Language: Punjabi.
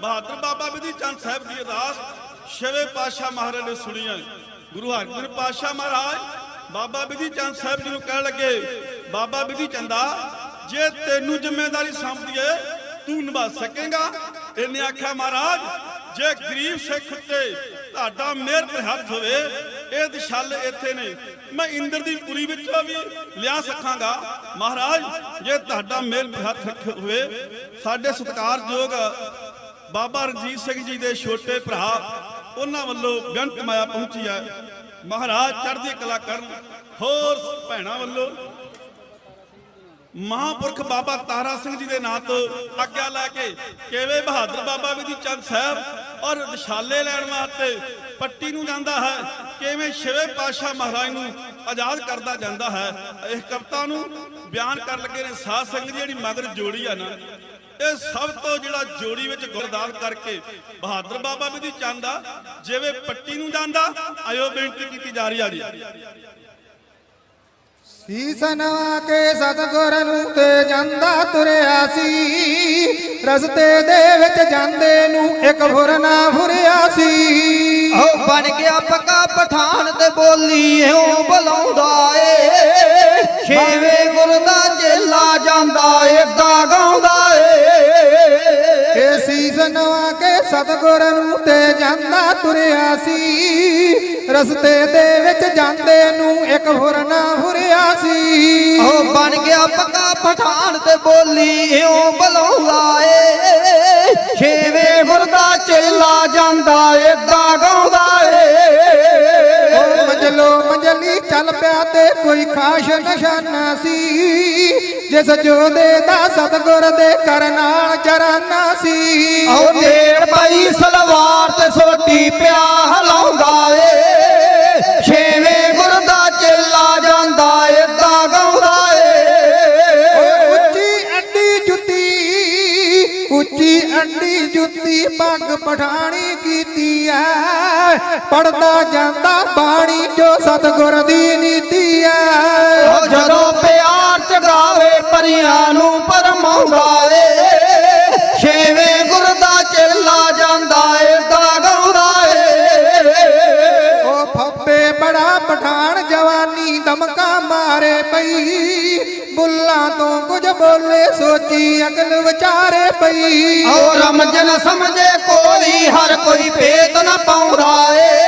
ਬਹਾਦਰ ਬਾਬਾ ਵਿਧੀ ਚੰਦ ਸਾਹਿਬ ਦੀ ਅਰਦਾਸ ਛੇਵੇਂ ਪਾਤਸ਼ਾਹ ਮਹਾਰਾਜ ਨੇ ਸੁਣੀ ਗੁਰੂ ਹਰਗੋਬਿੰਦ ਪਾਤਸ਼ਾਹ ਮਹਾਰਾਜ, ਬਾਬਾ ਵਿਧੀ ਚੰਦ ਸਾਹਿਬ ਜੀ ਨੂੰ ਕਹਿਣ ਲੱਗੇ, ਬਾਬਾ ਵਿਧੀ ਚੰਦਾ, ਜੇ ਤੈਨੂੰ ਜ਼ਿੰਮੇਵਾਰੀ ਸੰਭਦੀ ਏ, ਤੂੰ ਨਿਭਾ ਸਕੇਗਾ। ਇਹਨੇ ਆਖਿਆ, ਮਹਾਰਾਜ, ਜੇ ਗਰੀਬ ਸਿੱਖ ਉੱਤੇ ਤੁਹਾਡਾ ਮਿਹਰ ਤੇ ਹੱਥ ਹੋਵੇ, ਇਹ ਦਿਸ਼ਾਲ ਇੱਥੇ ਨੇ। ਮੈਂ ਇੰਦਰ ਦੀ ਪੁਰੀ ਵਿੱਚੋਂ ਵੀ ਲਿਆ ਸਕਾਂਗਾ। ਮਹਾਰਾਜ, ਜੇ ਤੁਹਾਡਾ ਮਿਹਰ ਤੇ ਹੱਥ ਹੋਵੇ, ਸਾਡੇ ਸਤਿਕਾਰਯੋਗ ਬਾਬਾ ਰਣਜੀਤ ਸਿੰਘ ਜੀ ਦੇ ਛੋਟੇ ਭਰਾ, ਉਹਨਾਂ ਵੱਲੋਂ ਬੇਅੰਤ ਮਾਇਆ ਪਹੁੰਚੀ ਹੈ। ਮਹਾਰਾਜ ਚੜ੍ਹਦੀ ਕਲਾ ਕਰਨ, ਹੋਰ ਭੈਣਾਂ ਵੱਲੋਂ ਮਹਾਂਪੁਰਖ ਬਾਬਾ ਤਾਰਾ ਸਿੰਘ ਜੀ ਦੇ ਨਾਂ ਤੋਂ ਆਗਿਆ ਲੈ ਕੇ ਕੇਵੇ ਬਹਾਦਰ ਬਾਬਾ ਵਿਧੀ ਚੰਦ ਸਾਹਿਬ ਔਰ ਵਿਸ਼ਾਲੇ ਲੈਣ ਵਾਸਤੇ ਪੱਟੀ ਨੂੰ ਜਾਂਦਾ ਹੈ, ਕਿਵੇਂ ਛੇਵੇਂ ਪਾਤਸ਼ਾਹ ਮਹਾਰਾਜ ਨੂੰ ਆਜ਼ਾਦ ਕਰਦਾ ਜਾਂਦਾ ਹੈ ਇਸ ਕਵਿਤਾ ਨੂੰ ਬਿਆਨ ਕਰਨ ਲੱਗੇ ਨੇ ਸਾਧ ਸੰਗਤ ਦੀ ਜਿਹੜੀ ਮਗਰ ਜੋੜੀ ਆ ਨਾ ਇਹ ਸਭ ਤੋਂ ਜਿਹੜਾ ਜੋੜੀ ਵਿੱਚ ਗੁਰਦਾਸ ਕਰਕੇ ਬਹਾਦਰ ਬਾਬਾ ਵਿਧੀ ਚੰਦ ਆ ਜਿਵੇਂ ਪੱਟੀ ਨੂੰ ਜਾਂਦਾ ਆਇਓ ਬੇਨਤੀ ਕੀਤੀ ਜਾ ਰਹੀ ਆ ਜੀ। ਸੀਸ ਨਵਾ ਕੇ ਸਤਗੁਰ ਨੂੰ ਤੇ ਜਾਂਦਾ ਤੁਰਿਆ ਸੀ ਰਸਤੇ ਦੇ ਵਿੱਚ ਜਾਂਦੇ ਨੂੰ ਇੱਕ ਫੁਰਨਾ ਫੁਰਿਆ ਸੀ। ਓ ਬਣ ਗਿਆ ਪੱਕਾ ਪਠਾਨ ਤੇ ਬੋਲੀ ਓ ਬੁਲਾਉਂਦਾ ਏ। ਛੇਵੇਂ ਇਹ ਕੇ ਸਤਗੁਰ ਨੂੰ ਤੇ ਜਾਂਦਾ ਤੁਰਿਆ ਸੀ। ਰਸਤੇ ਦੇ ਵਿੱਚ ਜਾਂਦੇ ਨੂੰ ਇੱਕ ਫੁਰਨਾ ਫੁਰਿਆ ਸੀ। ਉਹ ਬਣ ਗਿਆ ਪੱਕਾ ਪਠਾਨ ਤੇ ਬੋਲੀ ਓ ਬੁਲਾਉਂਦਾ ਏ। ਛੇਵੇਂ ਫੁਰਦਾ ਚੇਲਾ ਜਾਂਦਾ ਏ ਚੱਲ ਪਿਆ ਤੇ ਕੋਈ ਖਾਸ ਨਿਸ਼ਾਨਾ ਸੀ। ਜਿਸ ਜੋਦੇ ਦਾ ਸਤਗੁਰ ਦੇ ਕਰ ਨਾਲ ਚਰਾਨਾ ਸੀ। ਓ ਨੇੜ ਪਾਈ ਸਲਵਾਰ ਤੇ ਸੋਟੀ ਪਿਆ ਅੱਡੀ ਜੁੱਤੀ ਪੱਗ ਪਠਾਣੀ ਕੀਤੀ ਐ। ਪੜਦਾ ਜਾਂਦਾ ਬਾਣੀ ਜੋ ਸਤਗੁਰ ਦੀ ਨੀਤੀ ਐ। ਓ ਜਦੋਂ ਪਿਆਰ ਚ ਗਾਵੇ ਪਰੀਆਂ ਨੂੰ ਪਰਮਾਉਂਦਾ ਏ। ਛੇਵੇਂ ਗੁਰ ਦਾ ਚੇਲਾ ਜਾਂਦਾ ਏਦਾਂ ਗਾਉਂਦਾ ਏ। ਓ ਫੱਬੇ ਬੜਾ ਪਠਾਨ ਜਵਾਨੀ ਦਮਕਾ ਮਾਰੇ ਪਈ। ਬੁੱਲਾਂ ਤੋਂ ਕੁਝ ਬੋਲੇ ਸੋਚੀ ਅਕਲ ਵਿਚਾਰੇ ਪਈ। ਔਰ ਰਮਜਨ ਸਮਝੇ ਕੋਈ ਹਰ ਕੋਈ ਭੇਤ ਨਾ ਪਾਉਂਦਾ ਏ।